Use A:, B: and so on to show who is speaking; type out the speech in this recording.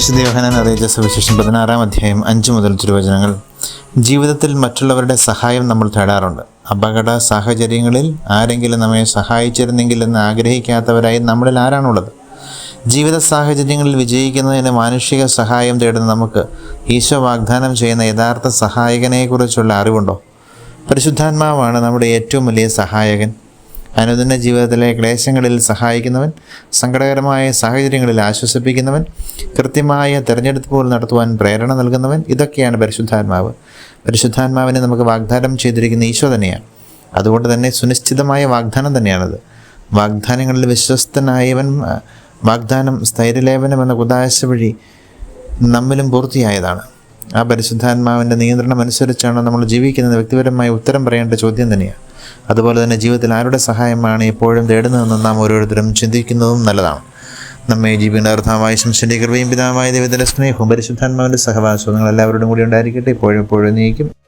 A: വിശുദ്ധ യോഹനാൻ അറിയിച്ച സുവിശേഷം പതിനാറാം അധ്യായം അഞ്ച് മുതൽ തിരുവചനങ്ങൾ. ജീവിതത്തിൽ മറ്റുള്ളവരുടെ സഹായം നമ്മൾ തേടാറുണ്ട്. അപകട സാഹചര്യങ്ങളിൽ ആരെങ്കിലും നമ്മെ സഹായിച്ചിരുന്നെങ്കിൽ എന്ന് ആഗ്രഹിക്കാത്തവരായി നമ്മളിൽ ആരാണുള്ളത്? ജീവിത സാഹചര്യങ്ങളിൽ വിജയിക്കുന്നതിന് മാനുഷിക സഹായം തേടുന്ന നമുക്ക് ഈശോ വാഗ്ദാനം ചെയ്യുന്ന യഥാർത്ഥ സഹായകനെക്കുറിച്ചുള്ള അറിവുണ്ടോ? പരിശുദ്ധാത്മാവാണ് നമ്മുടെ ഏറ്റവും വലിയ സഹായകൻ. അനുദിന ജീവിതത്തിലെ ക്ലേശങ്ങളിൽ സഹായിക്കുന്നവൻ സങ്കടകരമായ സാഹചര്യങ്ങളിൽ ആശ്വസിപ്പിക്കുന്നവൻ കൃത്യമായ തിരഞ്ഞെടുപ്പുകൾ നടത്തുവാൻ പ്രേരണ നൽകുന്നവൻ ഇതൊക്കെയാണ് പരിശുദ്ധാത്മാവ്. പരിശുദ്ധാത്മാവിനെ നമുക്ക് വാഗ്ദാനം ചെയ്തിരിക്കുന്ന ഈശോ തന്നെയാണ്. അതുകൊണ്ട് തന്നെ സുനിശ്ചിതമായ വാഗ്ദാനം തന്നെയാണത്. വാഗ്ദാനങ്ങളിൽ വിശ്വസ്തനായവൻ വാഗ്ദാനം സ്ഥൈര്യലേപനം എന്ന കുദാശ വഴി നമ്മിലും പൂർത്തിയായതാണ്. ആ പരിശുദ്ധാത്മാവിന്റെ നിയന്ത്രണം അനുസരിച്ചാണ് നമ്മൾ ജീവിക്കുന്നത്. വ്യക്തിപരമായ ഉത്തരം പറയേണ്ട ചോദ്യം തന്നെയാണ്. അതുപോലെ തന്നെ ജീവിതത്തിൽ ആരുടെ സഹായമാണ് എപ്പോഴും തേടുന്നതെന്ന് നാം ഓരോരുത്തരും ചിന്തിക്കുന്നതും നല്ലതാണ്. നമ്മെ ജീവിക്കുന്ന അർത്ഥമായ ശംശന്റെ കൃപയും പിതാവായ ദൈവത്തിന്റെ സ്നേഹവും പരിശുദ്ധാത്മാവിന്റെ സഹവാസവും നിങ്ങൾ എല്ലാവരോടും കൂടി ഉണ്ടായിരിക്കട്ടെ. എപ്പോഴും എപ്പോഴും നീക്കും